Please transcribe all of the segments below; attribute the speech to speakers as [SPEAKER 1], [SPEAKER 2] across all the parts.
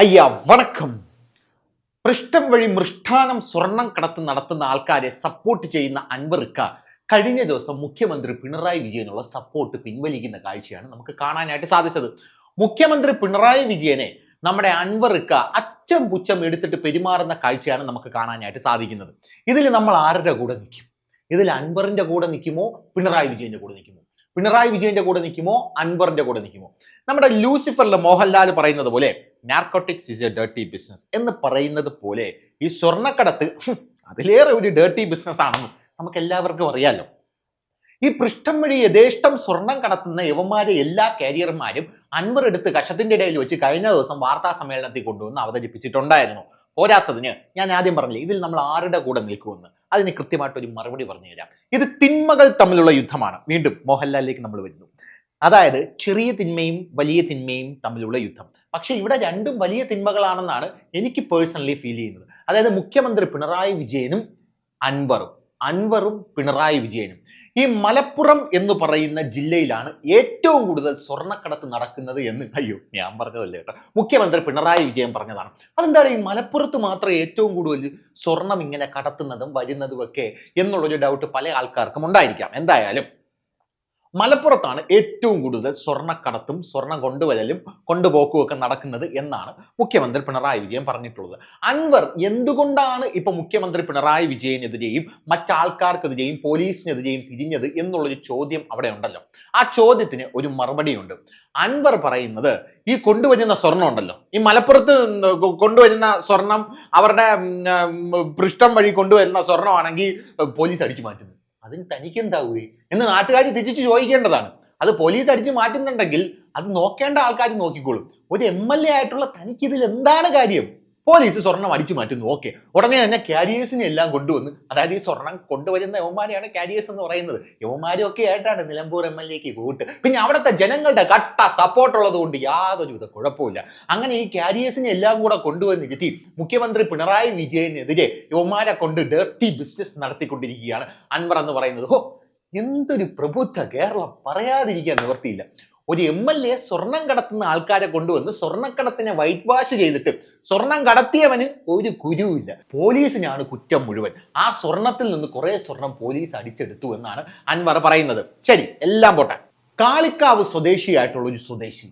[SPEAKER 1] അയ്യ വണക്കം. പൃഷ്ഠം വഴി മൃഷ്ടാനം സ്വർണം കടത്ത് നടത്തുന്ന ആൾക്കാരെ സപ്പോർട്ട് ചെയ്യുന്ന അൻവറിക്ക കഴിഞ്ഞ ദിവസം മുഖ്യമന്ത്രി പിണറായി വിജയനുള്ള സപ്പോർട്ട് പിൻവലിക്കുന്ന കാഴ്ചയാണ് നമുക്ക് കാണാനായിട്ട് സാധിച്ചത്. മുഖ്യമന്ത്രി പിണറായി വിജയനെ നമ്മുടെ അൻവറിക്ക അച്ചം പുച്ചം എടുത്തിട്ട് പെരുമാറുന്ന കാഴ്ചയാണ് നമുക്ക് കാണാനായിട്ട് സാധിക്കുന്നത്. ഇതിൽ നമ്മൾ ആരുടെ കൂടെ നിൽക്കും? ഇതിൽ അൻവറിന്റെ കൂടെ നിൽക്കുമോ പിണറായി വിജയന്റെ കൂടെ നിൽക്കുമോ? പിണറായി വിജയന്റെ കൂടെ നിൽക്കുമോ അൻവറിന്റെ കൂടെ നിൽക്കുമോ? നമ്മുടെ ലൂസിഫറിലെ മോഹൻലാൽ പറയുന്നത് പോലെ narcotics is a dirty business എന്ന് പറയുന്നത് പോലെ ഈ സ്വർണക്കടത്ത് അതിലേറെ ഒരു ഡേർട്ടി ബിസിനസ് ആണെന്ന് നമുക്ക് എല്ലാവർക്കും അറിയാലോ. ഈ പൃഷ്ഠം വഴി യഥേഷ്ടം സ്വർണം കടത്തുന്ന യവന്മാരെ എല്ലാ കാരിയർമാരും അൻവർ എടുത്ത് കഷത്തിന്റെ ഇടയിൽ വെച്ച് കഴിഞ്ഞ ദിവസം വാർത്താ സമ്മേളനത്തിൽ കൊണ്ടുവന്ന് അവതരിപ്പിച്ചിട്ടുണ്ടായിരുന്നു. പോരാത്തതിന് ഞാൻ ആദ്യം പറഞ്ഞില്ലേ ഇതിൽ നമ്മൾ ആരുടെ കൂടെ നിൽക്കുമെന്ന്. അതിന് കൃത്യമായിട്ട് ഒരു മറുപടി പറഞ്ഞു തരാം ഇത് തിന്മകൾ തമ്മിലുള്ള യുദ്ധമാണ്. വീണ്ടും മോഹൻലാലിലേക്ക് നമ്മൾ വരുന്നു. അതായത് ചെറിയ തിന്മയും വലിയ തിന്മയും തമ്മിലുള്ള യുദ്ധം. പക്ഷെ ഇവിടെ രണ്ടും വലിയ തിന്മകളാണെന്നാണ് എനിക്ക് പേഴ്സണലി ഫീൽ ചെയ്യുന്നത്. അതായത് മുഖ്യമന്ത്രി പിണറായി വിജയനും അൻവറും. അൻവറും പിണറായി വിജയനും. ഈ മലപ്പുറം എന്ന് പറയുന്ന ജില്ലയിലാണ് ഏറ്റവും കൂടുതൽ സ്വർണക്കടത്ത് നടക്കുന്നത് എന്ന് അയ്യോ ഞാൻ പറഞ്ഞതല്ലേ കേട്ടോ. മുഖ്യമന്ത്രി പിണറായി വിജയൻ പറഞ്ഞതാണ്. അതെന്താണ് ഈ മലപ്പുറത്ത് മാത്രം ഏറ്റവും കൂടുതൽ സ്വർണം ഇങ്ങനെ കടത്തുന്നതും വരുന്നതും ഒക്കെ എന്നുള്ളൊരു ഡൗട്ട് പല ആൾക്കാർക്കും ഉണ്ടായിരിക്കാം. എന്തായാലും മലപ്പുറത്താണ് ഏറ്റവും കൂടുതൽ സ്വർണക്കടത്തും സ്വർണം കൊണ്ടുവരലും കൊണ്ടുപോക്കും ഒക്കെ നടക്കുന്നത് എന്നാണ് മുഖ്യമന്ത്രി പിണറായി വിജയൻ പറഞ്ഞിട്ടുള്ളത്. അൻവർ എന്തുകൊണ്ടാണ് ഇപ്പൊ മുഖ്യമന്ത്രി പിണറായി വിജയനെതിരെയും മറ്റാൾക്കാർക്കെതിരെയും പോലീസിനെതിരെയും തിരിഞ്ഞത് എന്നുള്ളൊരു ചോദ്യം അവിടെ ഉണ്ടല്ലോ. ആ ചോദ്യത്തിന് ഒരു മറുപടിയുണ്ട്. അൻവർ പറയുന്നത് ഈ കൊണ്ടുവരുന്ന സ്വർണം ഉണ്ടല്ലോ. ഈ മലപ്പുറത്ത് കൊണ്ടുവരുന്ന സ്വർണം അവരുടെ പൃഷ്ഠം വഴി കൊണ്ടുവരുന്ന സ്വർണമാണെങ്കിൽ പോലീസ് അടിച്ചു മാറ്റുന്നു. അതിന് തനിക്കെന്താവുകയും? എന്ന് നാട്ടുകാർ തിരിച്ചു ചോദിക്കേണ്ടതാണ്. അത് പോലീസ് അടിച്ചു മാറ്റുന്നുണ്ടെങ്കിൽ അത് നോക്കേണ്ട ആൾക്കാർ നോക്കിക്കോളും. ഒരു എം എൽ എ ആയിട്ടുള്ള തനിക്ക് ഇതിൽ എന്താണ് കാര്യം? പോലീസ് സ്വർണം അടിച്ചു മാറ്റുന്നു. ഓക്കെ ഉടനെ തന്നെ കാരിയേഴ്സിനെ എല്ലാം കൊണ്ടുവന്ന് അതായത് ഈ സ്വർണം കൊണ്ടുവരുന്ന യവന്മാരെയാണ് കാരിയേഴ്സ് എന്ന് പറയുന്നത്. യവന്മാരൊക്കെ ആയിട്ടാണ് നിലമ്പൂർ എം എൽ എക്ക് പിന്നെ അവിടുത്തെ ജനങ്ങളുടെ കട്ട സപ്പോർട്ട് ഉള്ളതുകൊണ്ട് യാതൊരു വിധ കുഴപ്പമില്ല അങ്ങനെ ഈ കാരിയേഴ്സിനെ എല്ലാം കൂടെ കൊണ്ടുവന്നിരുത്തി മുഖ്യമന്ത്രി പിണറായി വിജയനെതിരെ യവന്മാരെ കൊണ്ട് ഡേർട്ടി ബിസിനസ് നടത്തിക്കൊണ്ടിരിക്കുകയാണ് അൻവർ എന്ന് പറയുന്നത്. ഹോ എന്തൊരു പ്രബുദ്ധ കേരളം. പറയാതിരിക്കാൻ നിവർത്തിയില്ല ഒരു എം എൽ എ സ്വർണം കടത്തുന്ന ആൾക്കാരെ കൊണ്ടുവന്ന് സ്വർണക്കടത്തിനെ വൈറ്റ് വാഷ് ചെയ്തിട്ട് സ്വർണം കടത്തിയവന് ഒരു കുരുവില്ല പോലീസിനാണ് കുറ്റം മുഴുവൻ. ആ സ്വർണത്തിൽ നിന്ന് കുറെ സ്വർണം പോലീസ് അടിച്ചെടുത്തു എന്നാണ് അൻവർ പറയുന്നത്. ശരി എല്ലാം പോട്ടെ. കാളിക്കാവ് സ്വദേശിയായിട്ടുള്ള ഒരു സ്വദേശി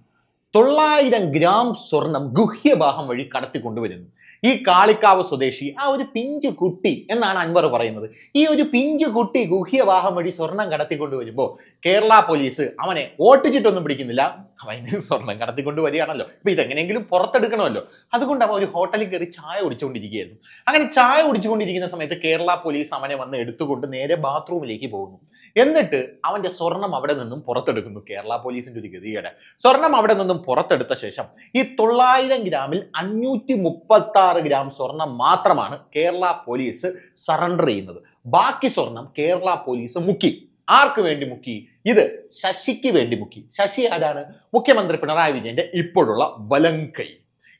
[SPEAKER 1] തൊള്ളായിരം ഗ്രാം സ്വർണം ഗുഹ്യഭാഗം വഴി കടത്തിക്കൊണ്ടുവരുന്നു ഈ കാളിക്കാവ് സ്വദേശി ആ ഒരു പിഞ്ചു കുട്ടി എന്നാണ് അൻവർ പറയുന്നത്. ഈ ഒരു പിഞ്ചു കുട്ടി ഗുഹ്യവാഹം വഴി സ്വർണം കടത്തിക്കൊണ്ടുവരുമ്പോൾ കേരള പോലീസ് അവനെ ഓട്ടിച്ചിട്ടൊന്നും പിടിക്കുന്നില്ല. അവന് സ്വർണം കടത്തിക്കൊണ്ട് വരികയാണല്ലോ. അപ്പൊ ഇതെങ്ങനെയെങ്കിലും പുറത്തെടുക്കണമല്ലോ. അതുകൊണ്ട് അവൻ ഒരു ഹോട്ടലിൽ കയറി ചായ കുടിച്ചുകൊണ്ടിരിക്കുകയായിരുന്നു. അങ്ങനെ ചായ കുടിച്ചുകൊണ്ടിരിക്കുന്ന സമയത്ത് കേരള പോലീസ് അവനെ വന്ന് എടുത്തുകൊണ്ട് നേരെ ബാത്റൂമിലേക്ക് പോകുന്നു. എന്നിട്ട് അവന്റെ സ്വർണം അവിടെ നിന്നും പുറത്തെടുക്കുന്നു കേരള പോലീസിന്റെ ഒരു ഗതികേട്. സ്വർണം അവിടെ നിന്നും പുറത്തെടുത്ത ശേഷം ഈ തൊള്ളായിരം ഗ്രാമിൽ അഞ്ഞൂറ്റി മുപ്പത്തി ആറ് ഗ്രാം സ്വർണം മാത്രമാണ് കേരള പോലീസ് സറണ്ടർ ചെയ്യുന്നത്. ബാക്കി സ്വർണം കേരള പോലീസ് മുക്കി. ആർക്ക് വേണ്ടി മുക്കി? ഇത് ശശിക്ക് വേണ്ടി മുക്കി. ശശി ആരാണ്? മുഖ്യമന്ത്രി പിണറായി വിജയന്റെ ഇപ്പോഴുള്ള വലങ്കൈ.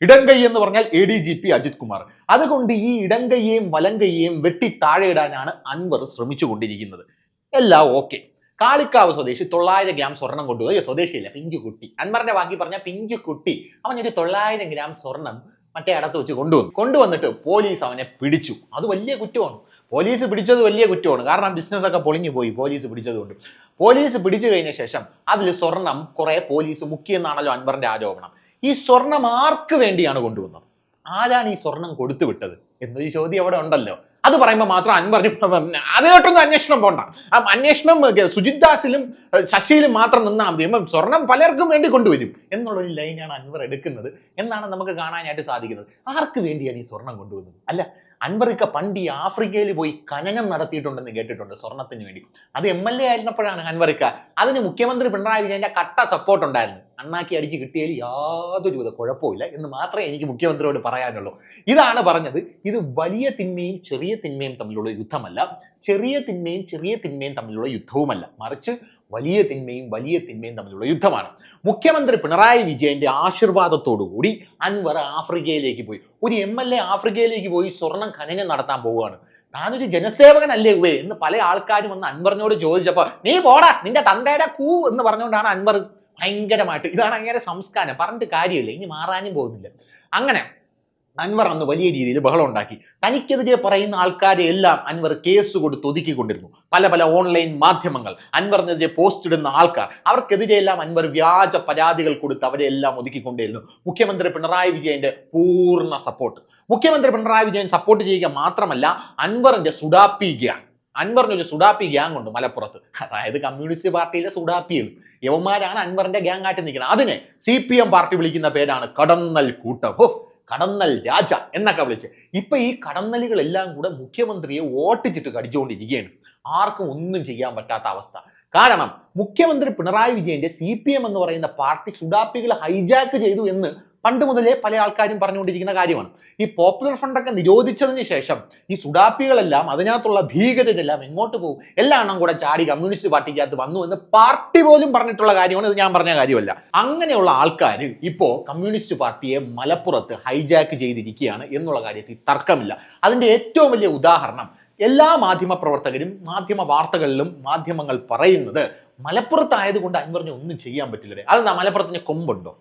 [SPEAKER 1] ഇടങ്കൈ എന്ന് പറഞ്ഞാൽ A D G P Ajith Kumar. അതുകൊണ്ട് ഈ ഇടങ്കൈയെയും വലങ്കൈയെയും വെട്ടി താഴെയിടാനാണ് അൻവർ ശ്രമിച്ചുകൊണ്ടിരിക്കുന്നത്. എല്ലാം ഓക്കെ. കാളിക്കാവ് സ്വദേശി തൊള്ളായിരം ഗ്രാം സ്വർണം കൊണ്ടുപോയി. സ്വദേശിയില്ല പിഞ്ചു കുട്ടി അൻവറിന്റെ ബാക്കി പറഞ്ഞ പിഞ്ചു കുട്ടി അവൻ ഒരു തൊള്ളായിരം ഗ്രാം സ്വർണം മറ്റേ ഇടത്ത് വെച്ച് കൊണ്ടുവന്നു. കൊണ്ടുവന്നിട്ട് പോലീസ് അവനെ പിടിച്ചു. അത് വലിയ കുറ്റമാണ്. പോലീസ് പിടിച്ചത് വലിയ കുറ്റമാണ്. കാരണം ബിസിനസ്സൊക്കെ പൊളിഞ്ഞു പോയി പോലീസ് പിടിച്ചതുകൊണ്ട് പോലീസ് പിടിച്ചു കഴിഞ്ഞ ശേഷം അതിൽ സ്വർണം കുറെ പോലീസ് മുക്കിയെന്നാണല്ലോ അൻവറിന്റെ ആരോപണം. ഈ സ്വർണം ആർക്ക് വേണ്ടിയാണ് കൊണ്ടുവന്നത്? ആരാണ് ഈ സ്വർണം കൊടുത്തു വിട്ടത്? എന്നൊരു ചോദ്യം അവിടെ ഉണ്ടല്ലോ. അത് പറയുമ്പോൾ മാത്രം അൻവർ അത് കേട്ടൊന്നും അന്വേഷണം പോണ്ട. ആ അന്വേഷണം സുജിത് ദാസിലും ശശിയിലും മാത്രം നിന്നാൽ മതി. സ്വർണം പലർക്കും വേണ്ടി കൊണ്ടുവരും. എന്നുള്ളൊരു ലൈനാണ് അൻവർ എടുക്കുന്നത്. എന്നാണ് നമുക്ക് കാണാനായിട്ട് സാധിക്കുന്നത്. ആർക്ക് വേണ്ടിയാണ് ഈ സ്വർണം കൊണ്ടുവന്നത്? അല്ല അൻവറിക്ക പണ്ട് ആഫ്രിക്കയിൽ പോയി കനനം നടത്തിയിട്ടുണ്ടെന്ന് കേട്ടിട്ടുണ്ട് സ്വർണത്തിന് വേണ്ടി. അത് എം എൽ എ ആയിരുന്നപ്പോഴാണ് അൻവറിക്ക. അതിന് മുഖ്യമന്ത്രി പിണറായി വിജയന്റെ കട്ട സപ്പോർട്ട് ഉണ്ടായിരുന്നു. അണ്ണാക്കി അടിച്ച് യാതൊരു വിധ കുഴപ്പമില്ല എന്ന് മാത്രമേ എനിക്ക് മുഖ്യമന്ത്രിയോട് പറയാനുള്ളൂ. ഇതാണ് പറഞ്ഞത്. ഇത് വലിയ തിന്മയും ചെറിയ തിന്മയും തമ്മിലുള്ള യുദ്ധമല്ല. ചെറിയ തിന്മയും ചെറിയ തിന്മയും തമ്മിലുള്ള യുദ്ധവുമല്ല. മറിച്ച് വലിയ തിന്മയും വലിയ തിന്മയും തമ്മിലുള്ള യുദ്ധമാണ്. മുഖ്യമന്ത്രി പിണറായി വിജയന്റെ ആശീർവാദത്തോടുകൂടി അൻവർ ആഫ്രിക്കയിലേക്ക് പോയി. ഒരു എം എൽ എ ആഫ്രിക്കയിലേക്ക് പോയി സ്വർണം ഖനനം നടത്താൻ പോവുകയാണ്. താനൊരു ജനസേവകനല്ലേ ഉവേ എന്ന് പല ആൾക്കാരും വന്ന് അൻവറിനോട് ചോദിച്ചപ്പോൾ നീ പോടാ നിന്റെ തന്തേരെ കൂ എന്ന് പറഞ്ഞുകൊണ്ടാണ് അൻവർ ഭയങ്കരമായിട്ട്. ഇതാണ് അങ്ങനെ സംസ്കാരം. പറഞ്ഞിട്ട് കാര്യമില്ല. ഇനി മാറാനും പോകുന്നില്ല. അങ്ങനെ അൻവർ അന്ന് വലിയ രീതിയിൽ ബഹളം ഉണ്ടാക്കി. തനിക്കെതിരെ പറയുന്ന ആൾക്കാരെ എല്ലാം അൻവർ കേസ് കൊടുത്ത് ഒതുക്കിക്കൊണ്ടിരുന്നു. പല പല ഓൺലൈൻ മാധ്യമങ്ങൾ. അൻവറിനെതിരെ പോസ്റ്റ് ഇടുന്ന ആൾക്കാർ. അവർക്കെതിരെയെല്ലാം അൻവർ വ്യാജ പരാതികൾ കൊടുത്ത് അവരെ എല്ലാം ഒതുക്കിക്കൊണ്ടിരുന്നു. മുഖ്യമന്ത്രി പിണറായി വിജയന്റെ പൂർണ സപ്പോർട്ട് മുഖ്യമന്ത്രി പിണറായി വിജയൻ സപ്പോർട്ട് ചെയ്യുക മാത്രമല്ല അൻവറിന്റെ സുഡാപ്പി ഗ്യാങ് അൻവറിന് ഒരു സുഡാപ്പി ഗ്യാങ് ഉണ്ട് മലപ്പുറത്ത്. അതായത് കമ്മ്യൂണിസ്റ്റ് പാർട്ടിയിലെ സുഡാപ്പിയും യവന്മാരാണ് അൻവറിന്റെ ഗ്യാങ് ആയിട്ട് നിൽക്കുന്നത്. അതിനെ സി പി എം പാർട്ടി വിളിക്കുന്ന പേരാണ് കടന്നൽ കൂട്ടം. ഓ കടന്നൽ രാജ എന്നൊക്കെ വിളിച്ച്. ഇപ്പൊ ഈ കടന്നലുകളെല്ലാം കൂടെ മുഖ്യമന്ത്രിയെ ഓട്ടിച്ചിട്ട് കടിച്ചുകൊണ്ടിരിക്കുകയാണ്. ആർക്കും ഒന്നും ചെയ്യാൻ പറ്റാത്ത അവസ്ഥ. കാരണം മുഖ്യമന്ത്രി പിണറായി വിജയന്റെ സി പി എം എന്ന് പറയുന്ന പാർട്ടി സുഡാപ്പികൾ ഹൈജാക്ക് ചെയ്തു എന്ന് പണ്ട് മുതലേ പല ആൾക്കാരും പറഞ്ഞുകൊണ്ടിരിക്കുന്ന കാര്യമാണ്. ഈ പോപ്പുലർ ഫണ്ടൊക്കെ നിരോധിച്ചതിന് ശേഷം ഈ സുഡാപ്പികളെല്ലാം അതിനകത്തുള്ള ഭീകരതെല്ലാം എങ്ങോട്ട് പോകും? എല്ലാ കൂടെ ചാടി കമ്മ്യൂണിസ്റ്റ് പാർട്ടിക്കകത്ത് വന്നു എന്ന് പാർട്ടി പോലും പറഞ്ഞിട്ടുള്ള കാര്യമാണ് ഇത് ഞാൻ പറഞ്ഞ കാര്യമല്ല. അങ്ങനെയുള്ള ആൾക്കാർ ഇപ്പോൾ കമ്മ്യൂണിസ്റ്റ് പാർട്ടിയെ മലപ്പുറത്ത് ഹൈജാക്ക് ചെയ്തിരിക്കുകയാണ് എന്നുള്ള കാര്യത്തിൽ തർക്കമില്ല. അതിന്റെ ഏറ്റവും വലിയ ഉദാഹരണം എല്ലാ മാധ്യമ പ്രവർത്തകരും മാധ്യമ വാർത്തകളിലും മാധ്യമങ്ങൾ പറയുന്നത് മലപ്പുറത്തായതുകൊണ്ട് അൻവറിനെ ഒന്നും ചെയ്യാൻ പറ്റില്ലേ അതെന്താ മലപ്പുറത്തിന് കൊമ്പുണ്ടോ?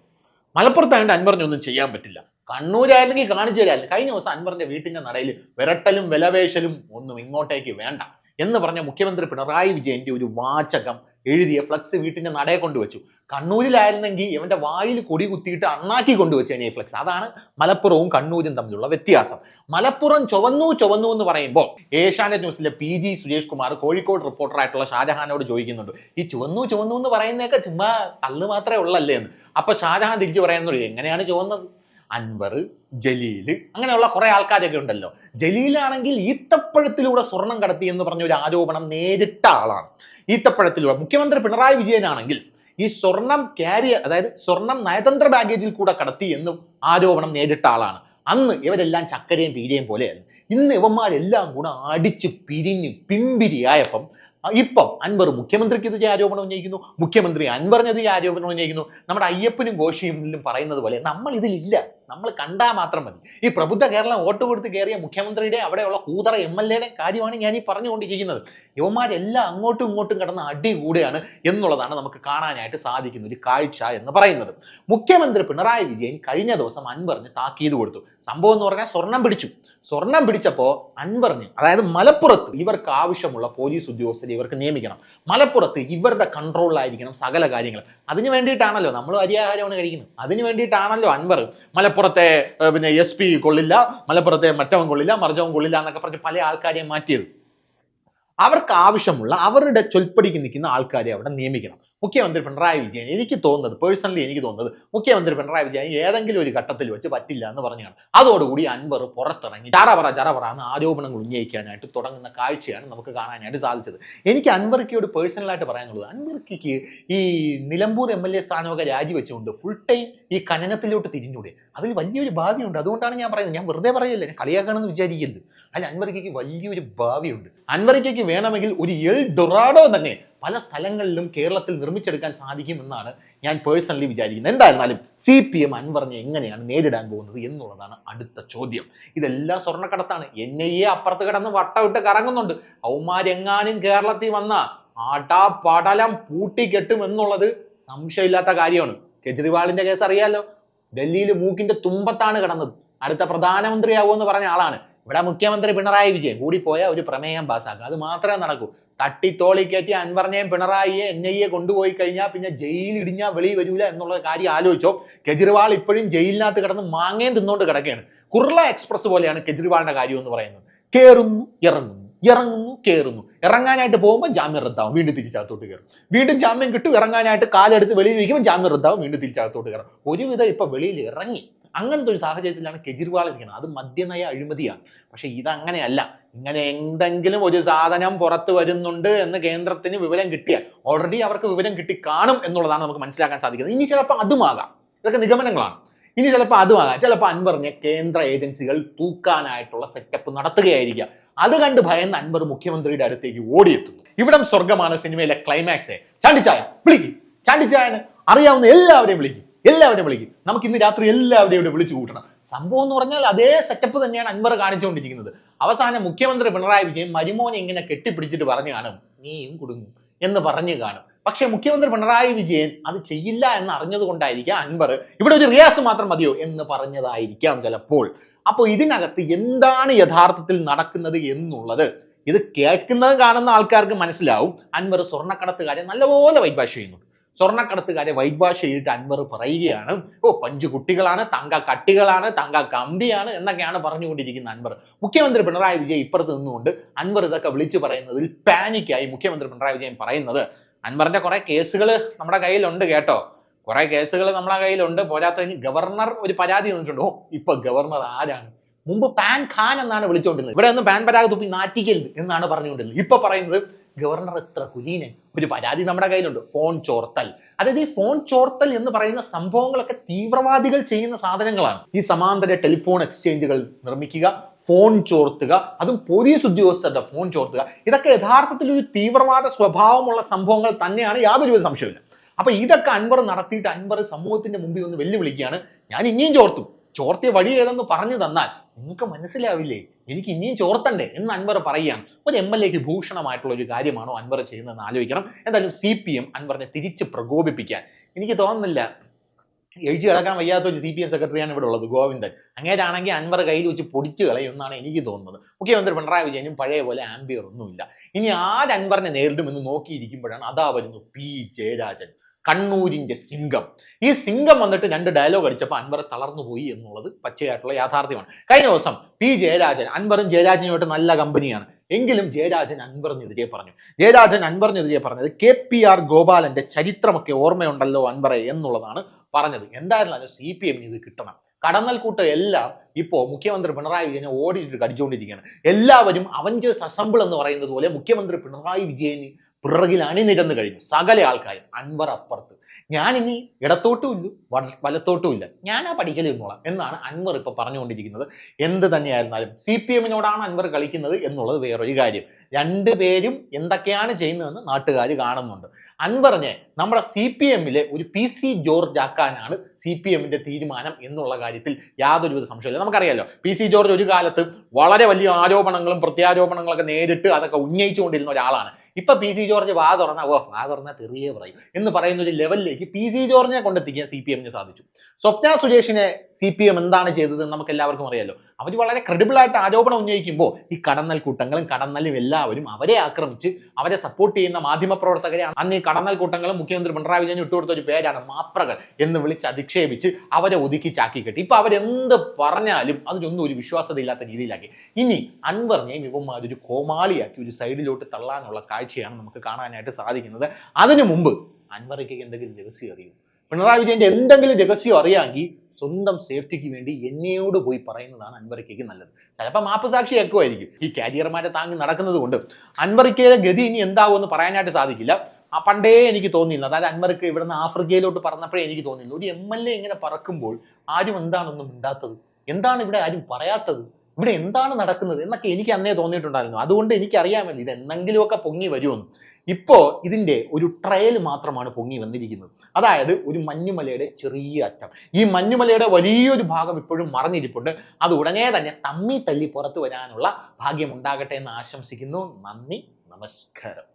[SPEAKER 1] മലപ്പുറത്തായതുകൊണ്ട് അൻവറിന് ഒന്നും ചെയ്യാൻ പറ്റില്ല. കണ്ണൂരായിരുന്നെങ്കിൽ കാണിച്ചു തരാമല്ലോ കഴിഞ്ഞ ദിവസം അൻവറിന്റെ വീട്ടിന്റെ നടയിൽ വിരട്ടലും വിലവേശലും ഒന്നും ഇങ്ങോട്ടേക്ക് വേണ്ട എന്ന് പറഞ്ഞ മുഖ്യമന്ത്രി പിണറായി വിജയന്റെ ഒരു വാചകം എഴുതിയ ഫ്ലക്സ് വീട്ടിന്റെ നടയെ കൊണ്ടുവച്ചു. കണ്ണൂരിലായിരുന്നെങ്കിൽ ഇവന്റെ വായിൽ കൊടി കുത്തിയിട്ട് അണ്ണാക്കി കൊണ്ടുവച്ചേനെ ഈ ഫ്ലക്സ്. അതാണ് മലപ്പുറവും കണ്ണൂരും തമ്മിലുള്ള വ്യത്യാസം. മലപ്പുറം ചുവന്നു ചുവന്നു എന്ന് പറയുമ്പോൾ ഏഷ്യാനെറ്റ് ന്യൂസിലെ പി ജി സുരേഷ് കുമാർ കോഴിക്കോട് റിപ്പോർട്ടറായിട്ടുള്ള ഷാജഹാനോട് ചോദിക്കുന്നുണ്ട് ഈ ചുവന്നു ചുവന്നു എന്ന് പറയുന്നതൊക്കെ ചുമ്മാ കള്ള് മാത്രമേ ഉള്ളല്ലേ? എന്ന്. അപ്പൊ ഷാജഹാൻ തിരിച്ചു പറയുന്നത് എങ്ങനെയാണ് ചുവന്നത്? അൻവർ ജലീൽ അങ്ങനെയുള്ള കുറെ ആൾക്കാരൊക്കെ ഉണ്ടല്ലോ. ജലീലാണെങ്കിൽ ഈത്തപ്പഴത്തിലൂടെ സ്വർണം കടത്തി എന്ന് പറഞ്ഞ ഒരു ആരോപണം നേരിട്ട ആളാണ്. ഈത്തപ്പഴത്തിലൂടെ. മുഖ്യമന്ത്രി പിണറായി വിജയനാണെങ്കിൽ ഈ സ്വർണം ക്യാരി അതായത് സ്വർണം നയതന്ത്ര ബാഗേജിൽ കൂടെ കടത്തി എന്നും ആരോപണം നേരിട്ട ആളാണ്. അന്ന് ഇവരെല്ലാം ചക്കരയും പീരയും പോലെയായിരുന്നു. ഇന്ന് ഇവന്മാരെല്ലാം കൂടെ അടിച്ച് പിരിഞ്ഞ് പിമ്പിരിയായപ്പം ഇപ്പം അൻവർ മുഖ്യമന്ത്രിക്കെതിരെ ആരോപണം ഉന്നയിക്കുന്നു മുഖ്യമന്ത്രി അൻവറിനെതിരെ ആരോപണം ഉന്നയിക്കുന്നു. നമ്മുടെ അയ്യപ്പനും ഘോഷിയും പറയുന്നത് പോലെ നമ്മൾ ഇതിലില്ല. നമ്മൾ കണ്ടാൽ മാത്രം മതി. ഈ പ്രബുദ്ധ കേരളം വോട്ട് കൊടുത്ത് കയറിയ മുഖ്യമന്ത്രിയുടെ അവിടെയുള്ള കൂതറ എം എൽ എയുടെ കാര്യമാണ് ഞാൻ ഈ പറഞ്ഞുകൊണ്ടിരിക്കുന്നത്. യുവമാരെല്ലാം അങ്ങോട്ടും ഇങ്ങോട്ടും കിടന്ന അടി കൂടെയാണ് എന്നുള്ളതാണ് നമുക്ക് കാണാനായിട്ട് സാധിക്കുന്ന ഒരു കാഴ്ച എന്ന് പറയുന്നത്. മുഖ്യമന്ത്രി പിണറായി വിജയൻ കഴിഞ്ഞ ദിവസം അൻവറിന് താക്കീത് കൊടുത്തു. സംഭവം എന്ന് പറഞ്ഞാൽ സ്വർണം പിടിച്ചു. സ്വർണം പിടിച്ചപ്പോൾ അൻവറിന് അതായത് മലപ്പുറത്ത് ഇവർക്ക് ആവശ്യമുള്ള പോലീസ് ഉദ്യോഗസ്ഥരെ ഇവർക്ക് നിയമിക്കണം. മലപ്പുറത്ത് ഇവരുടെ കൺട്രോളിലായിരിക്കണം സകല കാര്യങ്ങൾ. അതിന് വേണ്ടിയിട്ടാണല്ലോ നമ്മൾ അരിയാഹാരമാണ് കഴിക്കുന്നത്. അതിന് വേണ്ടിയിട്ടാണല്ലോ അൻവർ മലപ്പുറത്തെ പിന്നെ എസ് പി കൊള്ളില്ല മലപ്പുറത്തെ മറ്റവൻ കൊള്ളില്ല മർജവൻ കൊള്ളില്ല എന്നൊക്കെ പറഞ്ഞ് പല ആൾക്കാരെയും മാറ്റിയത്. അവർക്ക് ആവശ്യമുള്ള അവരുടെ ചൊൽപ്പടിക്ക് നിൽക്കുന്ന ആൾക്കാരെ അവിടെ നിയമിക്കണം. മുഖ്യമന്ത്രി പിണറായി വിജയൻ എനിക്ക് തോന്നുന്നത് പേഴ്സണലി എനിക്ക് തോന്നുന്നത് മുഖ്യമന്ത്രി പിണറായി വിജയൻ ഏതെങ്കിലും ഒരു ഘട്ടത്തിൽ വെച്ച് പറ്റില്ല എന്ന് പറഞ്ഞാണ്. അതോടുകൂടി അൻവർ പുറത്തിറങ്ങി ചറപറ ചറപറ എന്ന് ആരോപണങ്ങൾ ഉന്നയിക്കാനായിട്ട് തുടങ്ങുന്ന കാഴ്ചയാണ് നമുക്ക് കാണാനായിട്ട് സാധിച്ചത്. എനിക്ക് അൻവർക്കയോട് പേഴ്സണലായിട്ട് പറയാനുള്ളത് അൻവർക്കിക്ക് ഈ നിലമ്പൂർ എം എൽ എ സ്ഥാനമൊക്കെ രാജിവെച്ചുകൊണ്ട് ഫുൾ ടൈം ഈ കനനത്തിലോട്ട് തിരിഞ്ഞൂടെ? അതിൽ വലിയൊരു ഭാവിയുണ്ട്. അതുകൊണ്ടാണ് ഞാൻ പറയുന്നത്. ഞാൻ വെറുതെ പറയല്ലേ ഞാൻ കളിയാക്കണമെന്ന് വിചാരിക്കരുത്. അതിൽ അൻവർക്കിക്ക് വലിയൊരു ഭാവിയുണ്ട്. അൻവർക്കിക്ക് വേണമെങ്കിൽ ഒരു എൽ ഡൊറാഡോ തന്നെ പല സ്ഥലങ്ങളിലും കേരളത്തിൽ നിർമ്മിച്ചെടുക്കാൻ സാധിക്കുമെന്നാണ് ഞാൻ പേഴ്സണലി വിചാരിക്കുന്നത്. എന്തായിരുന്നാലും സി പി എം അൻവറിനെ എങ്ങനെയാണ് നേരിടാൻ പോകുന്നത് എന്നുള്ളതാണ് അടുത്ത ചോദ്യം. ഇതെല്ലാം സ്വർണക്കടത്താണ്. എൻ ഐ എ അപ്പുറത്ത് കിടന്ന് വട്ടമിട്ട് കറങ്ങുന്നുണ്ട്. അവന്മാരെങ്ങാനും കേരളത്തിൽ വന്ന ആട്ടാ പടലം പൂട്ടിക്കെട്ടും എന്നുള്ളത് സംശയമില്ലാത്ത കാര്യമാണ്. കെജ്രിവാളിന്റെ കേസ് അറിയാലോ? ഡൽഹിയിൽ മൂക്കിന്റെ തുമ്പത്താണ് കിടന്നത്. അടുത്ത പ്രധാനമന്ത്രിയാകുമെന്ന് പറഞ്ഞ ആളാണ്. ഇവിടെ മുഖ്യമന്ത്രി പിണറായി വിജയൻ കൂടിപ്പോയ ഒരു പ്രമേയം പാസ്സാക്കുക അത് മാത്രമേ നടക്കൂ. തട്ടിത്തോളി കയറ്റി അൻവറിനെയും പിണറായിയെ എൻ ഐ എ കൊണ്ടുപോയി കഴിഞ്ഞാൽ പിന്നെ ജയിലിൽ ഇടിഞ്ഞാൽ വെളി വരൂല എന്നുള്ള കാര്യം ആലോചിച്ചോ. കെജ്രിവാൾ ഇപ്പോഴും ജയിലിനകത്ത് കിടന്ന് മാങ്ങയും തിന്നുകൊണ്ട് കിടക്കുകയാണ്. കുർള എക്സ്പ്രസ് പോലെയാണ് കെജ്രിവാളിന്റെ കാര്യം എന്ന് പറയുന്നത്. കയറുന്നു ഇറങ്ങുന്നു ഇറങ്ങുന്നു കയറുന്നു ഇറങ്ങാനായിട്ട് പോകുമ്പോൾ ജാമ്യം റദ്ദാവും വീണ്ടും തിരിച്ചകത്തോട്ട് കയറും വീണ്ടും ജാമ്യം കിട്ടും ഇറങ്ങാനായിട്ട് കാലെടുത്ത് വെളിയിൽ വയ്ക്കുമ്പോൾ ജാമ്യം റദ്ദാവും വീണ്ടും തിരിച്ചകത്തോട്ട് കയറും ഒരുവിധം ഇപ്പൊ വെളിയിൽ ഇറങ്ങി. അങ്ങനത്തെ ഒരു സാഹചര്യത്തിലാണ് കെജ്രിവാൾ ഇരിക്കുന്നത്. അത് മദ്യനയ അഴിമതിയാണ്. പക്ഷേ ഇതങ്ങനെയല്ല. ഇങ്ങനെ എന്തെങ്കിലും ഒരു സാധനം പുറത്തു വരുന്നുണ്ട് എന്ന് കേന്ദ്രത്തിന് വിവരം കിട്ടിയാൽ ഓൾറെഡി അവർക്ക് വിവരം കിട്ടി കാണും എന്നുള്ളതാണ് നമുക്ക് മനസ്സിലാക്കാൻ സാധിക്കുന്നത്. ഇനി ചിലപ്പോൾ അതുമാകാം. ഇതൊക്കെ നിഗമനങ്ങളാണ്. ഇനി ചിലപ്പോൾ അതുമാകാം. ചിലപ്പോൾ അൻവറിനെ കേന്ദ്ര ഏജൻസികൾ തൂക്കാനായിട്ടുള്ള സെറ്റപ്പ് നടത്തുകയായിരിക്കാം. അത് കണ്ട് ഭയന്ന് അൻവർ മുഖ്യമന്ത്രിയുടെ അടുത്തേക്ക് ഓടിയെത്തുന്നു. ഇവിടം സ്വർഗമാണ് സിനിമയിലെ ക്ലൈമാക്സ് ചാണ്ടിച്ചായ വിളിക്കും. ചാണ്ടിച്ചായന് അറിയാവുന്ന എല്ലാവരെയും വിളിക്കും. എല്ലാവരെയും വിളിക്കും. നമുക്ക് ഇന്ന് രാത്രി എല്ലാവരെയും ഇവിടെ വിളിച്ചു കൂട്ടണം. സംഭവം എന്ന് പറഞ്ഞാൽ അതേ സെറ്റപ്പ് തന്നെയാണ് അൻവർ കാണിച്ചുകൊണ്ടിരിക്കുന്നത്. അവസാനം മുഖ്യമന്ത്രി പിണറായി വിജയൻ മരുമോനെ ഇങ്ങനെ കെട്ടിപ്പിടിച്ചിട്ട് പറഞ്ഞു കാണും. നീയും കുടുങ്ങും എന്ന് പറഞ്ഞു കാണും. പക്ഷേ മുഖ്യമന്ത്രി പിണറായി വിജയൻ അത് ചെയ്യില്ല എന്ന് അറിഞ്ഞതുകൊണ്ടായിരിക്കാം അൻവർ ഇവിടെ ഒരു റിയാസ് മാത്രം മതിയോ എന്ന് പറഞ്ഞതായിരിക്കാം ചിലപ്പോൾ. അപ്പോൾ ഇതിനകത്ത് എന്താണ് യഥാർത്ഥത്തിൽ നടക്കുന്നത് എന്നുള്ളത് ഇത് കേൾക്കുന്നത് കാണുന്ന ആൾക്കാർക്ക് മനസ്സിലാവും. അൻവർ സ്വർണക്കടത്തുകാരെ നല്ലപോലെ വൈറ്റ് വാഷ് ചെയ്യുന്നു സ്വർണക്കടത്തുകാരെ വൈറ്റ് വാഷ് ചെയ്തിട്ട് അൻവർ പറയുകയാണ് ഓ പഞ്ചു കുട്ടികളാണ് തങ്ക കട്ടികളാണ് തങ്ക കമ്പിയാണ് എന്നൊക്കെയാണ് പറഞ്ഞുകൊണ്ടിരിക്കുന്ന അൻവർ. മുഖ്യമന്ത്രി പിണറായി വിജയൻ ഇപ്പുറത്ത് നിന്നുകൊണ്ട് അൻവർ ഇതൊക്കെ വിളിച്ചു പറയുന്നതിൽ പാനിക്കായി മുഖ്യമന്ത്രി പിണറായി വിജയൻ പറയുന്നത്. അൻവറിന്റെ കുറെ കേസുകൾ നമ്മുടെ കയ്യിലുണ്ട് കേട്ടോ. കുറെ കേസുകൾ നമ്മുടെ കയ്യിലുണ്ട്. പോരാത്തതിന് ഗവർണർ ഒരു പരാതി തന്നിട്ടുണ്ട്. ഓ ഇപ്പൊ ഗവർണർ ആരാണ്? മുമ്പ് പാൻ ഖാൻ എന്നാണ് വിളിച്ചുകൊണ്ടിരുന്നത് ഇവിടെ ഒന്ന് പാൻ പരാഗ് തുപ്പി നാറ്റിക്കരുത് എന്നാണ് പറഞ്ഞുകൊണ്ടിരുന്നത്. ഇപ്പൊ പറയുന്നത് ഗവർണർ എത്ര കുലീനൻ? ഒരു പരാതി നമ്മുടെ കയ്യിലുണ്ട്. ഫോൺ ചോർത്തൽ. അതായത് ഈ ഫോൺ ചോർത്തൽ എന്ന് പറയുന്ന സംഭവങ്ങളൊക്കെ തീവ്രവാദികൾ ചെയ്യുന്ന സാധനങ്ങളാണ്. ഈ സമാന്തര ടെലിഫോൺ എക്സ്ചേഞ്ചുകൾ നിർമ്മിക്കുക ഫോൺ ചോർത്തുക അതും പോലീസ് ഉദ്യോഗസ്ഥരുടെ ഫോൺ ചോർത്തുക. ഇതൊക്കെ യഥാർത്ഥത്തിൽ ഒരു തീവ്രവാദ സ്വഭാവമുള്ള സംഭവങ്ങൾ തന്നെയാണ് യാതൊരു സംശയമില്ല അപ്പൊ ഇതൊക്കെ അൻവർ നടത്തിയിട്ട് അൻവർ സമൂഹത്തിന്റെ മുമ്പിൽ ഒന്ന് വെല്ലുവിളിക്കുകയാണ്. ഞാൻ ഇനിയും ചോർത്തു. ചോർത്തിയ വഴി ഏതെന്ന് പറഞ്ഞു തന്നാൽ നിങ്ങൾക്ക് മനസ്സിലാവില്ലേ? എനിക്ക് ഇനിയും ചോർത്തണ്ടേ എന്ന് അൻവർ പറയുകയാണ്. ഒരു എം എൽ എക്ക് ഭൂഷണമായിട്ടുള്ള ഒരു കാര്യമാണോ അൻവർ ചെയ്യുന്നതെന്ന് ആലോചിക്കണം. എന്തായാലും സി പി എം അൻവറിനെ തിരിച്ച് പ്രകോപിപ്പിക്കാൻ. എനിക്ക് തോന്നുന്നില്ല. എഴുതി കിടക്കാൻ വയ്യാത്ത ഒരു സി പി എം സെക്രട്ടറിയാണ് ഇവിടെ ഉള്ളത് ഗോവിന്ദൻ. അങ്ങേരാണെങ്കിൽ അൻവർ കയ്യിൽ വെച്ച് പൊടിച്ചു കളയും എന്നാണ് എനിക്ക് തോന്നുന്നത്. മുഖ്യമന്ത്രി പിണറായി വിജയനും പഴയ പോലെ ആംബിയർ ഒന്നുമില്ല. ഇനി ആര് അൻവറിനെ നേരിടുമെന്ന് നോക്കിയിരിക്കുമ്പോഴാണ് അതാ വരുന്നു പി ജയരാജൻ. കണ്ണൂരിന്റെ സിംഗം. ഈ സിംഗം വന്നിട്ട് രണ്ട് ഡയലോഗ് അടിച്ചപ്പോൾ അൻവർ തളർന്നു പോയി എന്നുള്ളത് പച്ചയായിട്ടുള്ള യാഥാർത്ഥ്യമാണ്. കഴിഞ്ഞ ദിവസം പി ജയരാജൻ അൻവറും ജയരാജനുമായിട്ട് നല്ല കമ്പനിയാണ്. എങ്കിലും ജയരാജൻ അൻവറിനെതിരെ പറഞ്ഞു. ജയരാജൻ അൻവറിനെതിരെ പറഞ്ഞത് കെ പി ആർ ഗോപാലന്റെ ചരിത്രമൊക്കെ ഓർമ്മയുണ്ടല്ലോ അൻവറെ എന്നുള്ളതാണ് പറഞ്ഞത്. എന്തായിരുന്നാലും സി പി എമ്മിന് ഇത് കിട്ടണം. കടന്നൽക്കൂട്ടം എല്ലാം ഇപ്പോൾ മുഖ്യമന്ത്രി പിണറായി വിജയനെ ഓടിച്ചിട്ട് കടിച്ചുകൊണ്ടിരിക്കുകയാണ് എല്ലാവരും അവഞ്ചേഴ്സ് അസംബിൾ എന്ന് പറയുന്നത് പോലെ മുഖ്യമന്ത്രി പിണറായി വിജയന് പിറകിൽ അണിനിരന്ന് കഴിഞ്ഞു. സകല ആൾക്കാരും അൻവർ അപ്പുറത്ത്. ഞാൻ ഇനി ഇടത്തോട്ടും ഇല്ല വലത്തോട്ടും ഇല്ല. ആ പഠിക്കൽ എന്നോളാം എന്നാണ് അൻവർ ഇപ്പൊ പറഞ്ഞുകൊണ്ടിരിക്കുന്നത്. എന്ത് തന്നെയായിരുന്നാലും സി പി എമ്മിനോടാണ് അൻവർ കളിക്കുന്നത് എന്നുള്ളത് വേറൊരു കാര്യം. രണ്ട് പേരും എന്തൊക്കെയാണ് ചെയ്യുന്നതെന്ന് നാട്ടുകാർ കാണുന്നുണ്ട്. അൻവറിനെ നമ്മുടെ സി പി എമ്മിലെ ഒരു പി സി ജോർജ് ആക്കാനാണ് സി പി എമ്മിന്റെ തീരുമാനം എന്നുള്ള കാര്യത്തിൽ യാതൊരുവിധ സംശയമില്ല നമുക്കറിയാലോ പി സി ജോർജ് ഒരു കാലത്ത് വളരെ വലിയ ആരോപണങ്ങളും പ്രത്യാരോപണങ്ങളൊക്കെ നേരിട്ട് അതൊക്കെ ഉന്നയിച്ചുകൊണ്ടിരുന്ന ഒരാളാണ്. ഇപ്പൊ പി സി ജോർജ് വാ തുറന്ന ഓ വാ തുറന്ന തെറിയേ പറയും എന്ന് പറയുന്ന ഒരു ലെവലിലേക്ക് പി സി ജോർജിനെ കൊണ്ടെത്തിക്കാൻ സി പി എമ്മിന് സാധിച്ചു. സ്വപ്ന സുരേഷിനെ സി പി എം എന്താണ് ചെയ്തതെന്ന് നമുക്ക് എല്ലാവർക്കും അറിയാലോ. അവർ വളരെ ക്രെഡിബിൾ ആയിട്ട് ആരോപണം ഉന്നയിക്കുമ്പോൾ ഈ കടന്നൽ കൂട്ടങ്ങളും കടന്നലും എല്ലാവരും അവരെ ആക്രമിച്ച് അവരെ സപ്പോർട്ട് ചെയ്യുന്ന മാധ്യമപ്രവർത്തകരെ അന്ന് ഈ കടന്നൽ കൂട്ടങ്ങളും മുഖ്യമന്ത്രി പിണറായി വിജയൻ ഇട്ടുകൊടുത്ത ഒരു പേരാണ് മാപ്രകൾ എന്ന് വിളിച്ച് അധിക്ഷേപിച്ച് അവരെ ഒതുക്കി ചാക്കി കെട്ടി. ഇപ്പൊ അവരെന്ത് പറഞ്ഞാലും അതിനൊന്നും ഒരു വിശ്വാസത ഇല്ലാത്ത രീതിയിലാക്കി. ഇനി അൻവറിനെയും ഇവന്മാർ ഒരു കോമാളിയാക്കി ഒരു സൈഡിലോട്ട് തള്ളാനുള്ള കാഴ്ചയാണ് നമുക്ക് കാണാനായിട്ട് സാധിക്കുന്നത്. അതിനു മുമ്പ് അൻവറിക്ക് എന്തെങ്കിലും രഹസ്യം അറിയും പിണറായി വിജയന്റെ എന്തെങ്കിലും രഹസ്യം അറിയാമെങ്കിൽ സ്വന്തം സേഫ്റ്റിക്ക് വേണ്ടി എന്നെയോട് പോയി പറയുന്നതാണ് അൻവറിക്കയ്ക്ക് നല്ലത്. ചിലപ്പോൾ മാപ്പ് സാക്ഷി ആയിരിക്കും ഈ കാരിയർമാരെ താങ്ങി നടക്കുന്നത് കൊണ്ട് അൻവറിക്കയുടെ ഗതി ഇനി എന്താവുമെന്ന് പറയാനായിട്ട് സാധിക്കില്ല. ആ പണ്ടേ എനിക്ക് തോന്നിയില്ല. അതായത് അന്മർക്ക് ഇവിടുന്ന് ആഫ്രിക്കയിലോട്ട് പറന്നപ്പോഴേ എനിക്ക് തോന്നിയില്ല. ഒരു എം എൽ എ ഇങ്ങനെ പറക്കുമ്പോൾ ആരും എന്താണൊന്നും ഉണ്ടാത്തത് എന്താണ് ഇവിടെ ആരും പറയാത്തത്? ഇവിടെ എന്താണ് നടക്കുന്നത്? എന്നൊക്കെ എനിക്ക് അന്നേ തോന്നിയിട്ടുണ്ടായിരുന്നു. അതുകൊണ്ട് എനിക്ക് എനിക്കറിയാമല്ലോ ഇത് എന്തെങ്കിലുമൊക്കെ പൊങ്ങി വരുമെന്ന്. ഇപ്പോൾ ഇതിന്റെ ഒരു ട്രയൽ മാത്രമാണ് പൊങ്ങി വന്നിരിക്കുന്നത്. അതായത് ഒരു മഞ്ഞുമലയുടെ ചെറിയ അറ്റം. ഈ മഞ്ഞുമലയുടെ വലിയൊരു ഭാഗം ഇപ്പോഴും മറഞ്ഞിരിപ്പുണ്ട്. അത് ഉടനെ തന്നെ തമ്മി തല്ലി പുറത്തു വരാനുള്ള ഭാഗ്യം ഉണ്ടാകട്ടെ എന്ന് ആശംസിക്കുന്നു. നന്ദി. നമസ്കാരം.